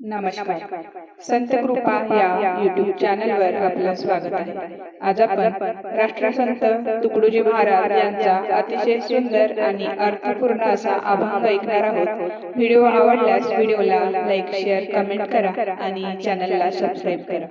नमस्कार. संत कृपा या युट्यूब चॅनलवर आपलं स्वागत आहे. आज आपण राष्ट्रसंत तुकडोजी महाराज यांचा अतिशय सुंदर आणि अर्थपूर्ण असा अभंग ऐकणार आहोत. व्हिडिओ आवडल्यास व्हिडिओला लाईक शेअर कमेंट करा आणि चॅनलला सबस्क्राईब करा.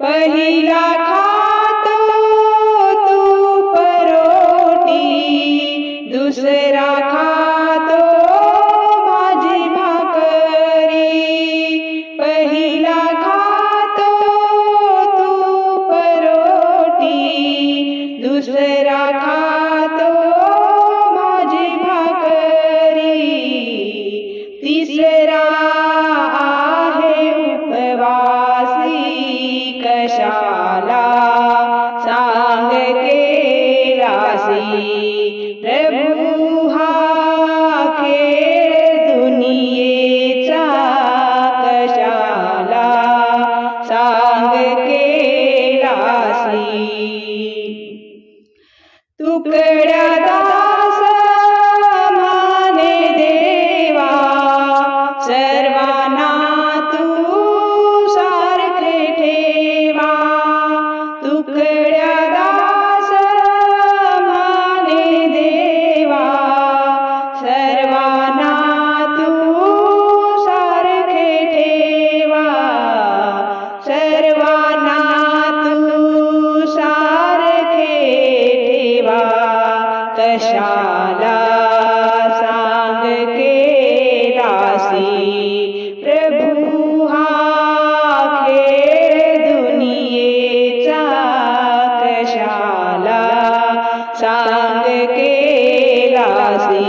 पहिला खातो तू परोटी दुसरा खातो माझी भाकरी. पहिला खातो तू परोटी दुसरा